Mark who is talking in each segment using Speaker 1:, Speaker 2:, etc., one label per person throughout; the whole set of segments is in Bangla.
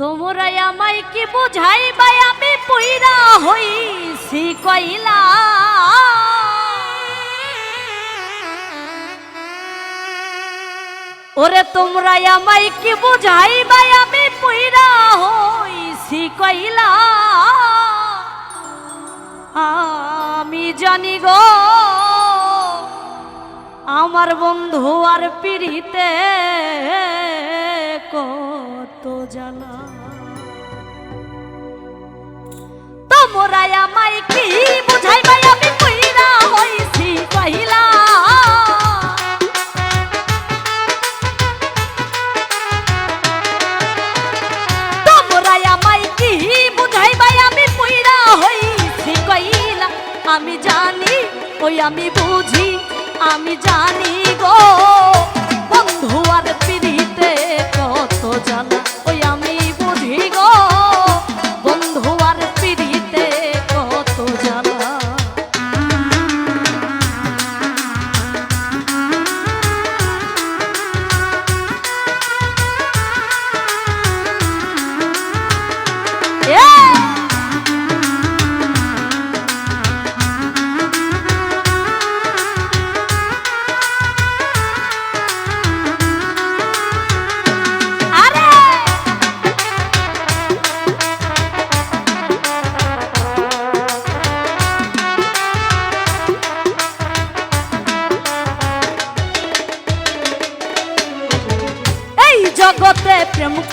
Speaker 1: তোমরা আমায় কি বুঝাইবাই আমি পুইরা হইছি, কইলা। ওরে তোমরা আমায় কি বুঝাইবাই আমি পুইরা হইছি, কইলা। আমি জানি গো আমার বন্ধু আর পিড়িতে কত জ্বালা। তোমরা আমায় কি কি বুঝাইবাই আমি কইরা হইছি কইলা। আমি জানি, ওই আমি বুঝি। আমি জানি গো বন্ধু আর পিড়িতে কত জানা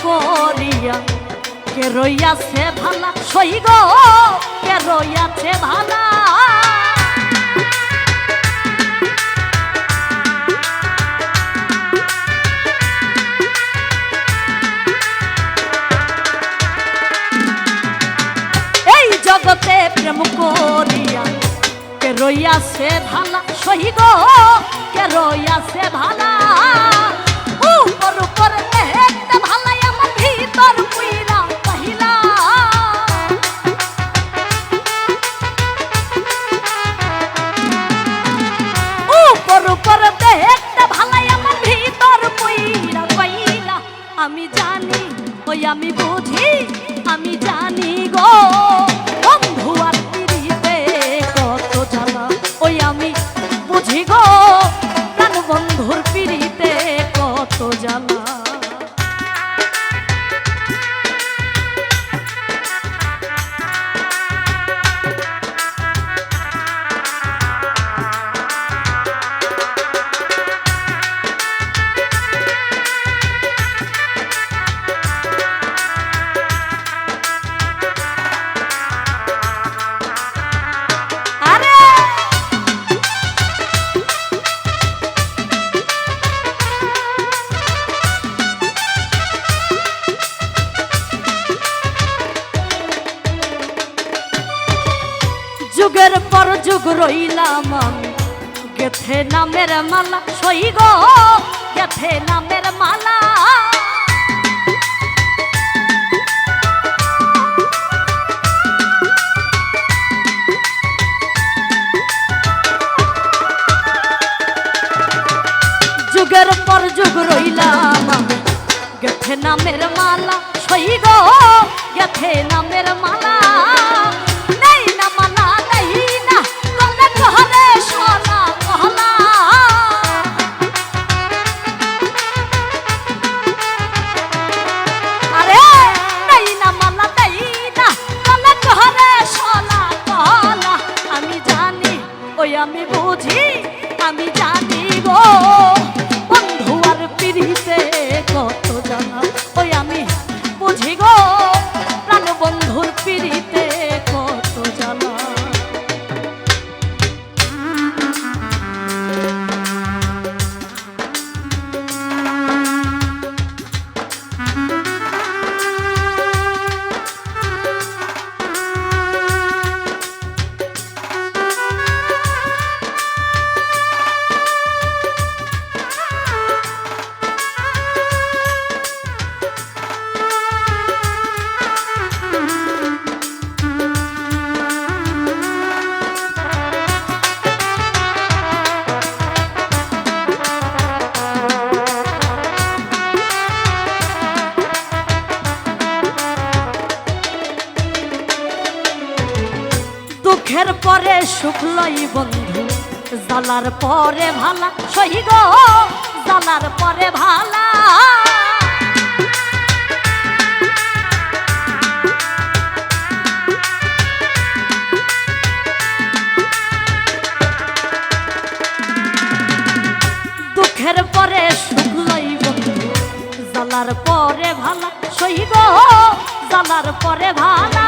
Speaker 1: করিয়া, কে রইয়াছে ভালা? সই গো, কে রইয়াছে ভালা? এই জগতে প্রেম করিয়া, কে রইয়াছে ভালা? সহি গো, কে ভালা? যুগের পর যুগ রইলাম গেথে নামের মালা, সই গো, গেথে নামের মালা। যুগের পর যুগ রইলাম গেথে নামের মালা, সই গো, গেথে নামের মালা। দুঃখের পরে সুখ বন্ধু। জ্বালার পরে ভালা, সহি গো, জ্বালার পরে ভালা। দুঃখের পরে সুখ বন্ধু। জ্বালার পরে ভালা সই গো, জ্বালার পরে ভালা।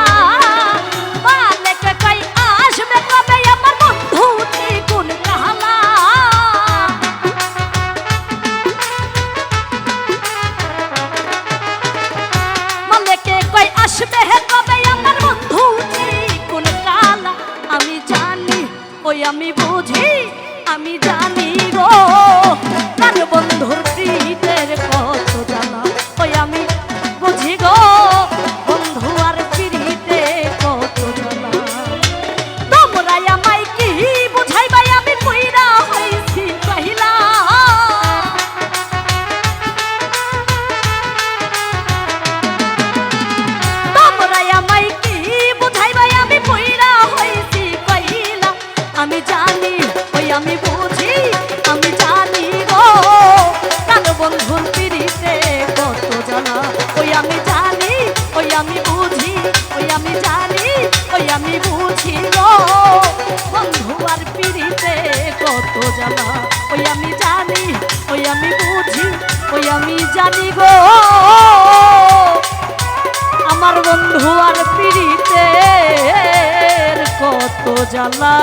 Speaker 1: আসবে হে কবে আমার বন্ধু? কোন কালা আমি জানি ওই আমি আমি ওই আমি বুঝি বন্ধু আর পিড়িতে কত জানা ওই আমি জানি, ওই আমি বুঝি, ওই আমি জানি গো। আমার বন্ধু আর পিড়িতে কত জ্বালা।